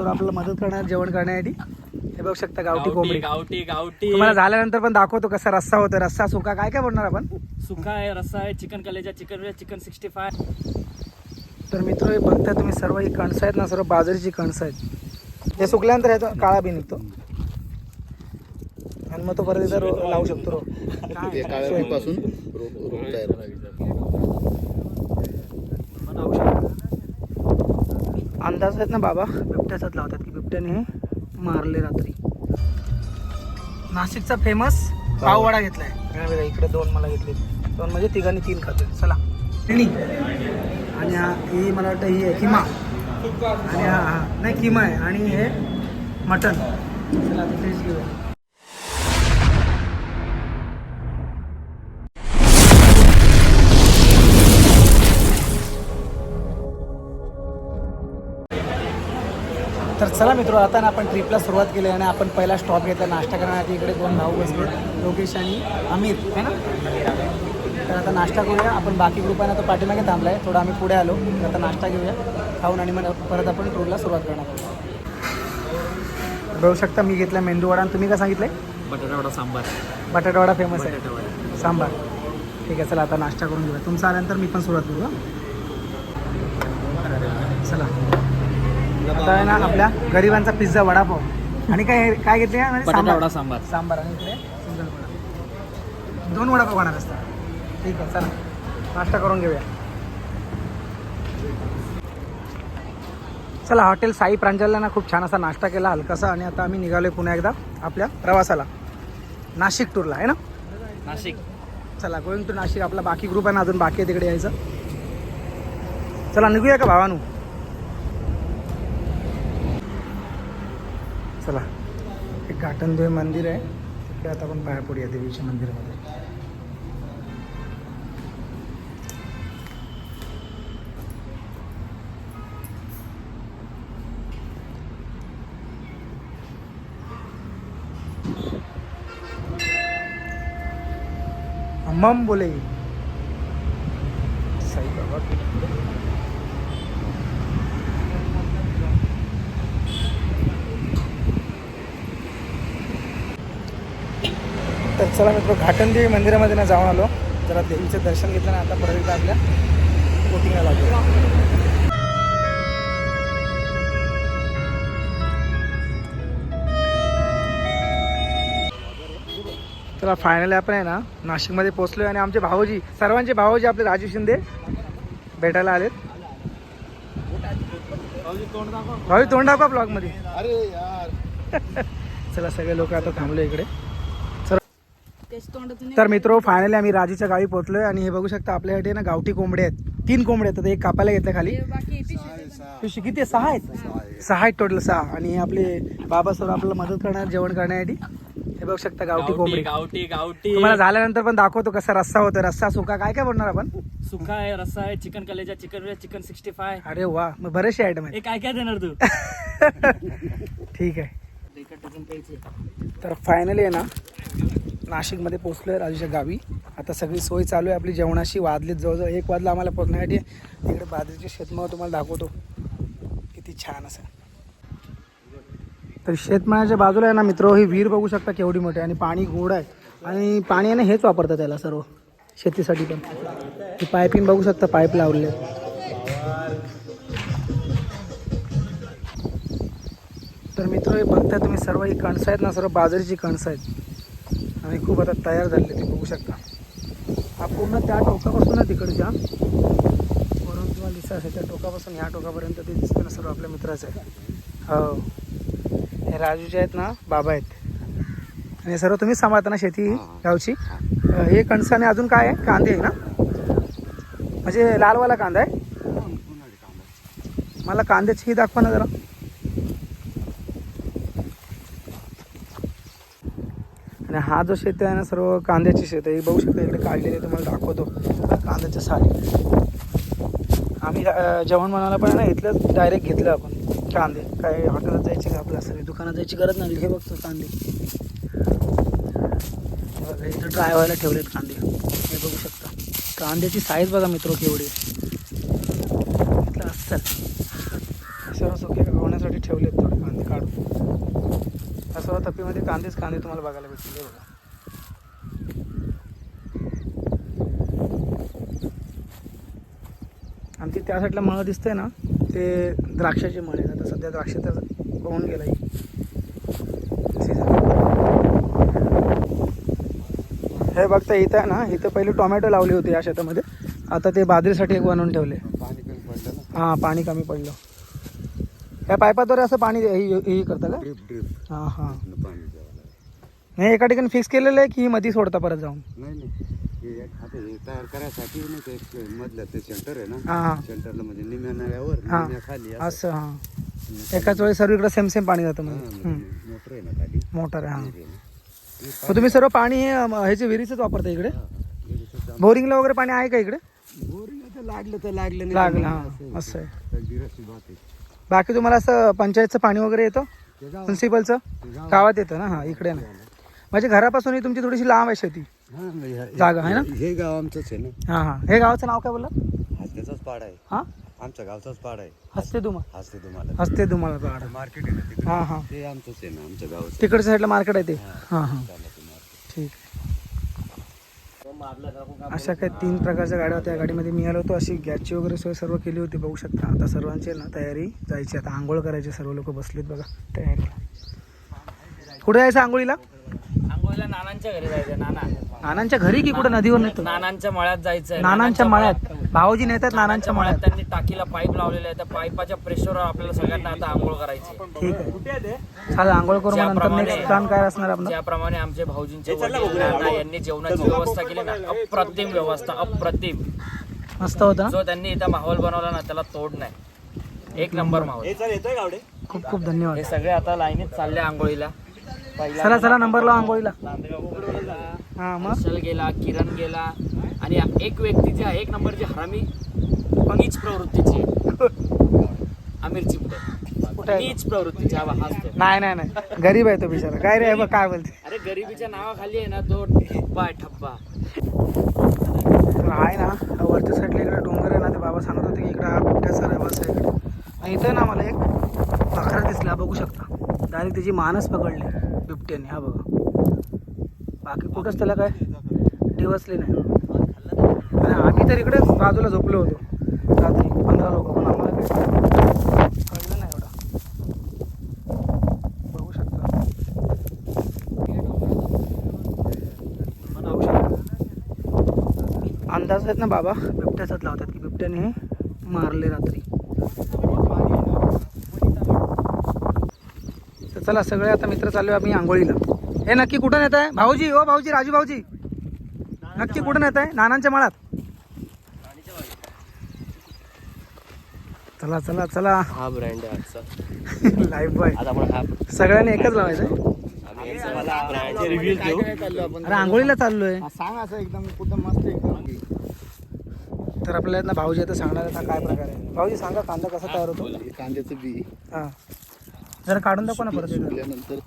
तर आपल्याला मदत करणार जेवण करण्यासाठी. हे बघू शकता गावठी कोंबडी. गावठी गावठी. तुम्हाला झाल्यानंतर पण दाखवतो कसा रस्सा होतो. रस्सा सुका काय काय बनणार आपण? सुका आहे रस्सा आहे चिकन कलेजा चिकन चिकन सिक्स्टी फाय. तर मित्र हे बघता तुम्ही सर्व ही कणसं आहेत ना सर्व बाजरीची कणसं आहेत. हे सुकल्यानंतर ह्याचा काळा बी निघतो. आणि मग तो परत एकदा रो- लावू शकतो रो ते काळ्या बीपासून रोप रोप तयार होतं. लावू शकतो. अंदाज आहेत ना बाबा बिबट्याचाच लावतात की बिबट्याने हे मारले रात्री. नाशिकचा फेमस पाववडा घेतलाय. इकडे दोन मला घेतले दोन म्हणजे तिघांनी तीन खाते चला. आणि हा ही मला वाटतं ही आहे किमा. आणि हा हा. नाही किमा आहे. आणि हे मटन चला घेऊया. तर चला मित्र आता ना आपण ट्रिपला सुरुवात केली आणि आपण पहिला स्टॉप घेतला. नाश्ता करण्यासाठी इकडे दोन भाऊ बसले योगेश आणि अमित है ना? तर आता नाश्ता करूया. आपण बाकी ग्रुपाने आता पाठीमागे थांबलाय. थोडं आम्ही पुढे आलो. तर आता नाश्ता घेऊया. खाऊन आणि मग परत आपण टूरला सुरुवात करणार आहोत. बघू शकता मी घेतला मेंदूवडा आणि तुम्ही काय सांगितलंय? बटाटा वडा सांबार. बटाटावडा फेमस आहे. सांबार. ठीक आहे चला आता नाश्ता करून घेऊया. तुमचं आल्यानंतर मी पण सुरुवात करू हं? चला आता आहे ना आपल्या गरिबांचा पिझ्झा वडापाव. आणि काय काय घेतले म्हणजे सांबार. वडा सांबार. सांबार आणि इकडे सिंगल वडा. दोन वडापाव खाणार असतात. ठीक आहे चला. नाश्ता करून घेऊया. चला हॉटेल साई प्रांजलला ना खूप छान असा नाश्ता केला हलकासा. आणि आता आम्ही निघालोय पुन्हा एकदा आपल्या प्रवासाला. नाशिक टूरला आहे ना? नाशिक. चला गोइंग टू नाशिक. आपला बाकी ग्रुप आहे ना अजून बाकी आहे तिकडे यायचं. चला निघूया का भावानू? चला एक घाटनदेव मंदिर आहे. तिकडे आता आपण पाया पडूया देवीच्या मंदिरामध्ये. मम बोले सही बाबा तर चला मित्र घाटनदेवी मंदिरामध्ये ना जाऊन आलो. जरा देवीचं दर्शन घेतलं ना आता परत आपल्या बोटिंगला लागलो. चला फायनली आपण आहे ना नाशिकमध्ये पोहोचलोय आणि आमचे भाऊजी सर्वांचे भाऊजी आपले राजू शिंदे भेटायला आलेत. भाऊ तोंड दाखवा. ब्लॉगमध्ये अरे यार. चला सगळे लोक आता थांबले इकडे. तर मित्र फायनली आम्ही राजीच्या गावी पोहोचलोय आणि हे बघू शकता आपल्यासाठी ना गावठी कोंबडे आहेत. तीन कोंबडे आहेत एक कापायला घेतलं खाली. किती आहे? सहा. आहेत? सहा आहेत? टोटल सहा आणि आपले बाबा सर आपल्याला मदत करणार जेवण करण्यासाठी. हे बघू शकता गावठी कोंबडी. गावठी गावठी. तुम्हाला झाल्यानंतर पण दाखवतो कसा रस्सा होतो रस्सा सुका काय काय बनणार आपण? सुका आहे रस्सा आहे चिकन कलेजा चिकन चिकन सिक्स्टी फाय अरे वा मग बरेचसे आयटम आहेत. हे काय काय देणार तू? ठीक आहे. तर फायनली आहे ना नाशिकमध्ये पोचलो आहे राजूच्या गावी. आता सगळी सोय चालू आहे आपली जेवणाशी वाजलीत जवळजवळ एक वाजला आम्हाला पोचण्यासाठी इकडे बाजरीचे शेतमाळ तुम्हाला दाखवतो. किती छान असं. तर शेतमाळ्याच्या बाजूला आहे ना मित्र ही विहीर बघू शकता केवढी मोठी आणि पाणी गोड आहे. आणि पाणी आहे ना हेच वापरतात त्याला सर्व. शेतीसाठी पण. ही पाईपिंग बघू शकता पाईप लावले तर मित्र हे बघताय तुम्ही सर्व ही कणसं आहेत ना सर्व बाजरीची कणसं आहेत. आणि खूप आता तयार झाले ते बघू शकता. हा पूर्ण त्या टोकापासून तिकडच्या वरून तुम्हाला दिसत असेल त्या टोकापासून ह्या टोकापर्यंत ते दिसतं ना सर्व आपल्या मित्राचं. आहे हो. हे राजूचे आहेत ना बाबा आहेत. आणि सर्व तुम्हीच सांभाळता ना शेती गावची? हे. कणसं आणि अजून काय आहे? कांदे आहे ना? म्हणजे लालवाला कांदा आहे? मला कांद्याची ही दाखवा ना जरा. आणि हा जो शेत आहे ना सर्व कांद्याची शेत आहे. बघू शकता इकडे काढलेली तुम्हाला दाखवतो. कांद्याच्या साली. आम्ही जेवण म्हणाला पण ना इथलं डायरेक्ट घेतलं आपण. कांदे. काय हॉटेलात जायची का आपल्या सगळी दुकानात जायची गरज नाही. हे बघतो कांदे. बघा, इथं ड्राय व्हायला ठेवलेत कांदे. हे बघू शकता. कांद्याची साईज बघा मित्र केवढी इथलं अस्सल सर्व सुके होण्यासाठी ठेवलेत थोडे तप्पीमध्ये कांदेच कांदे तुम्हाला बघायला भेटतील बघा. आणि ती त्या साईडला मळं दिसतंय ना ते द्राक्षाचे मळे आहेत. आता सध्या द्राक्ष तर होऊन गेला हे बघता इथं आहे ना इथं पहिले टोमॅटो लावले होते या शेतामध्ये. आता ते बाजरीसाठी एक बनवून ठेवले. पाणी कमी पडलं ना. हां पाणी कमी पडलं. या पाईपाद्वारे असं पाणी हे हे करतं का? ड्रिप ड्रिप हां हां. पाणी द्यावं लागेल. हे एका ठिकाणी फिक्स केलेलं आहे की मधी सोडता परत जाऊन? नाही नाही. हे एक- आता हे तयार करायसाठी नाही का एक मधलं ते सेंटर आहे ना? हां हां. सेंटरला म्हणजे निम्या हां. खाली असं. असं हां. एकाच वेळी सर्व इकडे सेम सेम पाणी जातं हां, म्हणजे. म्हणजे मोटर आहे ना खाली. मोटर आहे हां. विहीर आहे ना. हे मग तुम्ही सर्व पाणी हे अम, ह्याचे विहिरीचंच वापरता इकडे? पा- विहिरीचं काम. बोरिंगला वगैरे पाणी आहे का इकडे? बोरिंग आता लागलं तर लागलं नाही लागलं तर हां. असं आहे. तर गिरस्ती बात आहे. बाकी तुम्हाला असं पंचायतचं पाणी वगैरे येतं? गाव- म्युन्सिपलचं गाव- गावात येतं ना? हां इकडे ना. म्हणजे घरापासून ही तुमची थोडीशी लांब आहे शेती. जागा आहे ना? हे गाव आमचंच आहे ना. हां हां. हे गावाचं नाव काय बोललं हा त्याचाच पाडा आहे. हां? आमच्या गावचाच पाडा आहे. हस्ते दुमा हाच ते तुम्हाला हस्ते दुमाला पाड मार्केट आहे ना हां हां. ते आमचंच आहे ना आमच्या गावाचं. तिकडच्या साईडला मार्केट आहे ते. हां हां. ठीक. अशा काही तीन प्रकारच्या गाड्या होत्या. या गाडीमध्ये मी आलो होतो. अशी गॅसची वगैरे सोय सर्व केली होती. बघू शकता. आता सर्वांची ना तयारी जायची. आता आंघोळ करायची. सर्व लोक बसलेत बघा. तयारी. कुठे जायचं आंघोळीला? आंघोळीला नानांच्या घरी जायचं. नाना. नानांच्या घरी की कुठे? नदीवर नेतो. नानांच्या मळ्यात जायचंय. नानांच्या मळ्यात. भाऊजी नेतात नानांच्या मळ्यात. त्यांनी टाकीला पाईप लावलेला आहे त्या पाईपाच्या प्रेशरवर आपल्याला सगळ्यांना आता आंघोळ करायची ठीक आहे. चालेल आंघोळ करू मग नंतर नेक्स्ट प्लॅन काय असणार आपलं? ज्याप्रमाणे आमचे भाऊजींचे वडील नाना यांनी जेवणाची व्यवस्था केली ना अप्रतिम व्यवस्था अप्रतिम. मस्त होतं? ना जो त्यांनी इथं माहोल बनवला ना त्याला तोड नाही. एक नंबर माहोल. खूप खूप धन्यवाद. हे सगळे आता लाईनीत चालले आंघोळीला. पहिला चला चला नंबर लावा आंघोळीला. हां मग? गेला किरण गेला आणि एक व्यक्तीची एक नंबरची हरामी नीच प्रवृत्तीची आहे. आमिर चिमटे. कुठे आहे तो? नीच प्रवृत्तीची हा बघ, हाच तो नाही नाही नाही. गरीब आहे तो बिचारा. काय रे बघ काय बोलते? अरे गरिबीच्या नावाखाली आहे ना तो ठप्पा आहे ठप्पा. आहे ना वरच्या साईडला इकडे डोंगर आहे ना ते बाबा सांगत होते की इकडे हा बिबट्याचा रहिवास आहे इकडे आणि इथं ना मला एक बकरा दिसला बघू शकता. डायरेक्ट त्याची मानच पकडली बिबट्याने. हा बघा. बाकी कुठंच त्याला काय डिवसली नाही. आणि तर इकडे बाजूला झोपलो होतो. रात्री पंधरा लोक पण आम्हाला काय कळलं नाही एवढं. बघू शकता. बघू शकता अंदाज आहेत ना बाबा बिबट्याचाच लावतात की बिबट्याने मारले रात्री. तर चला सगळे आता मित्र चालू आम्ही आंघोळीला. हे नक्की कुठं नेत आहे भाऊजी हो भाऊजी राजू भाऊजी. नक्की कुठं नेत आहे नानांच्या माळात. चला चला चला. हा ब्रँड आहे आजचा. लाईफ बॉय आपण हा सगळ्यांनी एकच लावायचं अरे आंघोळीला चाललोय. सांग असं एकदम कुठं मस्त एकदम. तर आपल्याला ना भाऊजी आता सांगणार आहेत हा काय प्रकार आहे. भाऊजी सांगा कांदा कसा तयार होतो? हे कांद्याचं बी. हां. जरा काढून दाखवा ना परत. सुकल्यानंतर.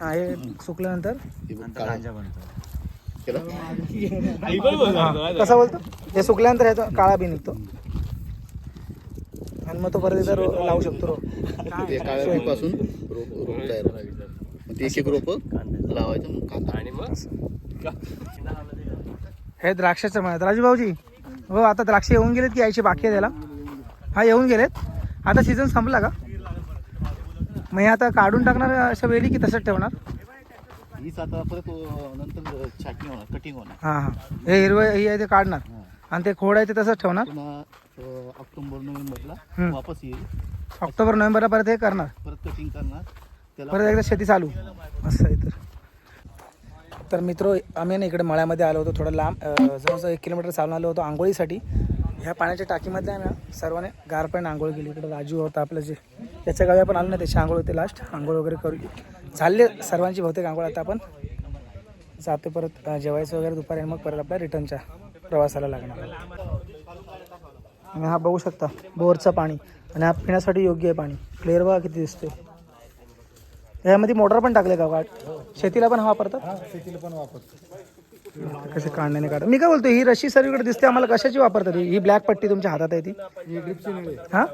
हां हे सुकल्यानंतर? कसा बोलतो? हे सुकल्यानंतर ह्याचा काळा बी निघतो. आणि मग तो परत एकदा रो- लावू शकतो रो ते काळ्या रोप रोप तयार होतं. मग ते एक एक रोप लावायचं मग कांदा. आणि मग? हे द्राक्षाचं म्हणत राजू भाऊजी हो आता द्राक्ष येऊन गेलेत की यायची बाकी आहे त्याला? हा येऊन गेलेत. आता सीझन संपला का? मग हे आता काढून टाकणार अशा वेळी की तसंच ठेवणार? हीच आता परत अं, नंतर छाटणी होणार कटिंग होणार. हां हां. हे हिरवं हे आहे ते काढणार. आणि ते खोड आहे ते तसंच ठेवणार? पुन्हा ऑक्टोबर नोव्हेंबरला हम्म. वापस येईल. ऑक्टोबर नोव्हेंबरला परत हे करणार? परत कटिंग करणार. त्याला परत एकदा शेती चालू. असं आहे तर. तर मित्र आम्ही ना इकडे मळ्यामध्ये आलो होतो थोडं लांब. अं, जवळजवळ एक किलोमीटर चालून आलो होतो आंघोळीसाठी. ह्या पाण्याच्या टाकीमध्ये आहे ना सर्वांनी गार पाणी आंघोळ केली. इकडे राजू होता आपलं जे त्याच्या गावी आपण आलो ना त्याची आंघोळ होते लास्ट आंघोळ वगैरे करू झाले सर्वांची बहुतेक आंघोळ आता आपण. जातो परत अं, जेवायचं वगैरे दुपारी आणि मग परत आपल्या रिटर्नच्या प्रवासाला लागणार. आणि हा बघू शकता बोरचं पाणी आणि हा पिण्यासाठी योग्य आहे पाणी. क्लिअर बघा किती दिसतोय. यामध्ये मोटर पण टाकले का वाट? शेतीला पण हा वापरतात शेतीला पण वापरतो कसे काढण्याने काढतात मी काय बोलतो ही रशी सर्वीकडे दिसते आम्हाला कशाची वापरतात ही? ब्लॅक पट्टी तुमच्या हातात आहे ती? ही नळी हा?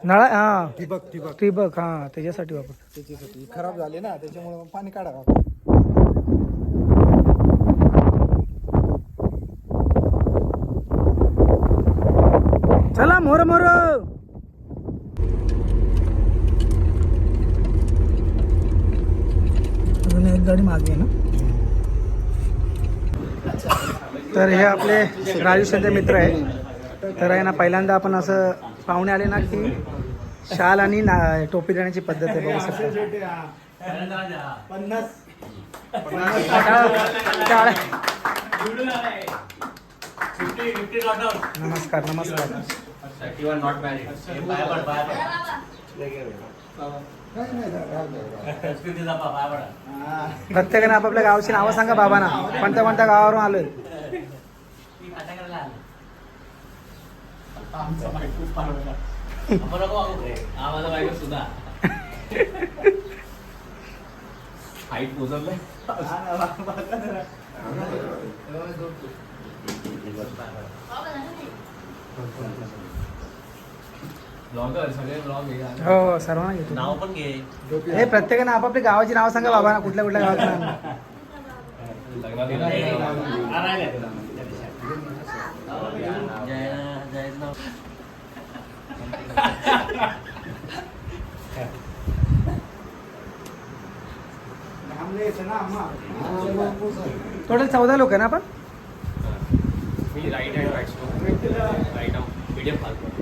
हा. ठिबक ठिबक. ठिबक हा. त्याच्यासाठी वापरतात त्याच्यासाठी. खराब झाले ना त्याच्यामुळे पाणी काढा. मोर मोर. अजून एक गाडी मागे आहे ना? तर हे आपले राजू शिंदे मित्र आहे. तर आहे ना पहिल्यांदा आपण असं पाहुणे आले ना की शाल आणि ना- टोपी देण्याची पद्धत आहे बघू शकता. नमस्कार नमस्कार. नमस्कार प्रत्येकाने आपापल्या गावाची नावं सांगा बाबांना. कोणत्या कोणत्या गावावरून आलोय? हाईट पोचवलंय ब्लॉगर सगळे ब्लॉग हो हो सर्वांना घेतो. नाव पण घे. हे प्रत्येकाने आपापली गावाची नावं सांगा बाबांना कुठल्या कुठल्या गावात टोटल चौदा लोक आहे ना आपण? मी right hand right arm medium फालतो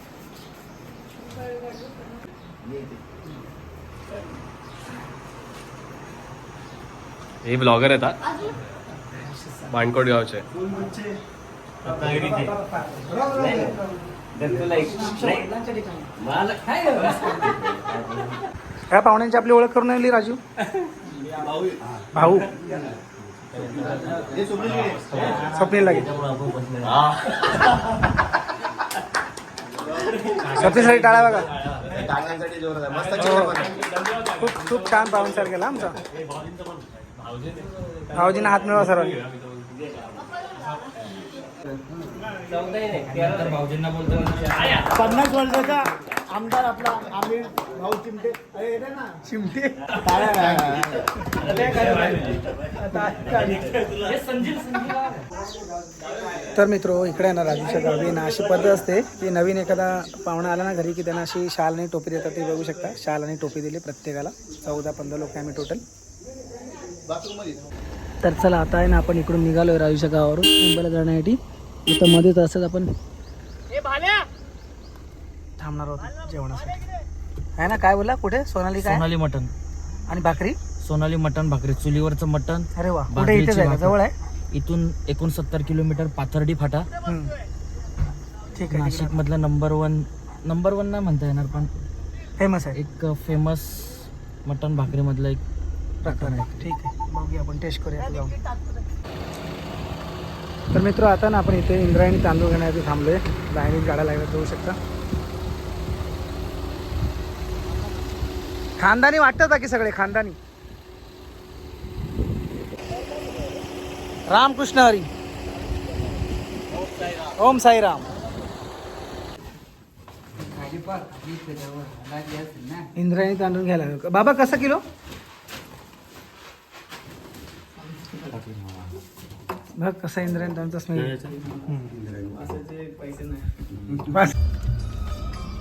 हे ब्लॉगर येतात. मानकोट गावचे. ह्या पाहुण्यांची आपली ओळख करून आली राजू. भाऊ. स्वप्नील लागेल स्वप्नीसाठी टाळा बघा. हो. खूप खूप छान पाहुणचार केला आमचा. भाऊजींना हात मिळवा सर्वांनी. पन्नास वर्षाचा आमदार आपला आमिर भाऊ चिमटे. अरे येते ना. चिमटे? तर मित्रो इकडे आहे ना राजूच्या गावी ना अशी पद्धत असते की नवीन एखादा पाहुणा आला ना घरी की त्यांना अशी शाल आणि टोपी देतात ते बघू शकता. शाल आणि टोपी दिली प्रत्येकाला. चौदा पंधरा लोक आहे आम्ही टोटल बाथरूममध्ये तर चला आता आहे ना आपण इकडून निघालोय राजूच्या गावावरून. मुंबईला जाण्यासाठी. आता मध्येच असत आपण थांबणार आहोत जेवणासाठी. आहे ना? काय बोला कुठे? सोनाली काय? सोनाली मटन आणि भाकरी? सोनाली मटन भाकरी. चुलीवरचं मटन अरे वा. कुठे? इथे जायला. जवळ आहे? इथून एकोणसत्तर किलोमीटर पाथर्डी फाटा. ठीक आहे नाशिक मधलं नंबर वन नंबर वन नाही म्हणता येणार पण फेमस आहे. एक फेमस मटन भाकरी मधलं एक प्रकार आहे. ठीक आहे. बघूया आपण टेस्ट करूया जाऊन. तर मित्र आता ना आपण इथे इंद्रायणी तांदूळ घेण्यासाठी थांबलोय. लाईनीत गाड्या लागल्या जाऊ शकता. खानदानी वाटतात की सगळे खानदानी? रामकृष्ण हरी. ओम साईराम. इंद्रायणी तांदूळ घ्यायला. बाबा कसं किलो? बघ कसा इंद्रायणी तांदूळचा स्मेल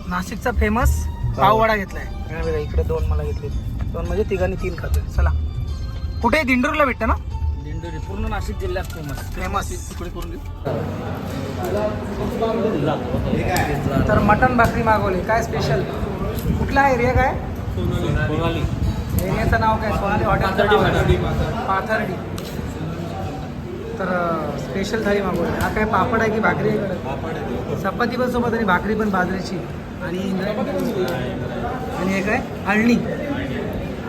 नाशिकचा फेमस पाववडा घेतलाय. इकडे दोन मला घेतले. दोन म्हणजे तिघांनी तीन खातोय. चला. कुठे दिंडूरला भेटतं ना? दिंडोरी पूर्ण नाशिक जिल्ह्यात फेमस फेमस तर मटन भाकरी मागवली. काय स्पेशल कुठला एरिया काय सोनाली. एरियाचं नाव काय? सोनाली हॉटेल पाथर्डी तर स्पेशल थाळी मागवली. हा काय पापड आहे की भाकरी आहे? इकडे? चपाती पण सोबत आणि भाकरी पण बाजरीची. आणि आणि हे काय? अळणी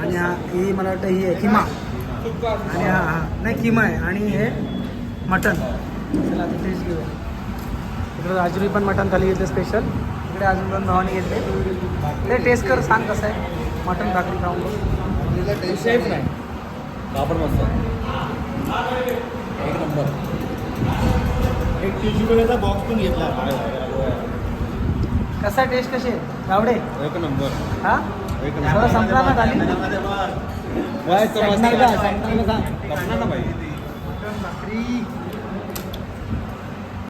आणि हा ही मला वाटतं ही आहे किमा. आणि हा हा. नाही किमा आहे. आणि हे मटन चला आता टेस्ट घेऊ इकडे राजुरी पण मटन थाली घेतलं स्पेशल इकडे अजून दोन भावाने घेतले. ते टेस्ट कर सांग कसं आहे. मटन भाकरी खाऊन शेफ नाही? पापड मस्त. एक नंबर. एक टिश्यू पेपरचा बॉक्स पण घेतला कसा टेस्ट कशी आहे? गावडे? एक नंबर. हा? एक संपला ना खाली? काय मटन भाकरी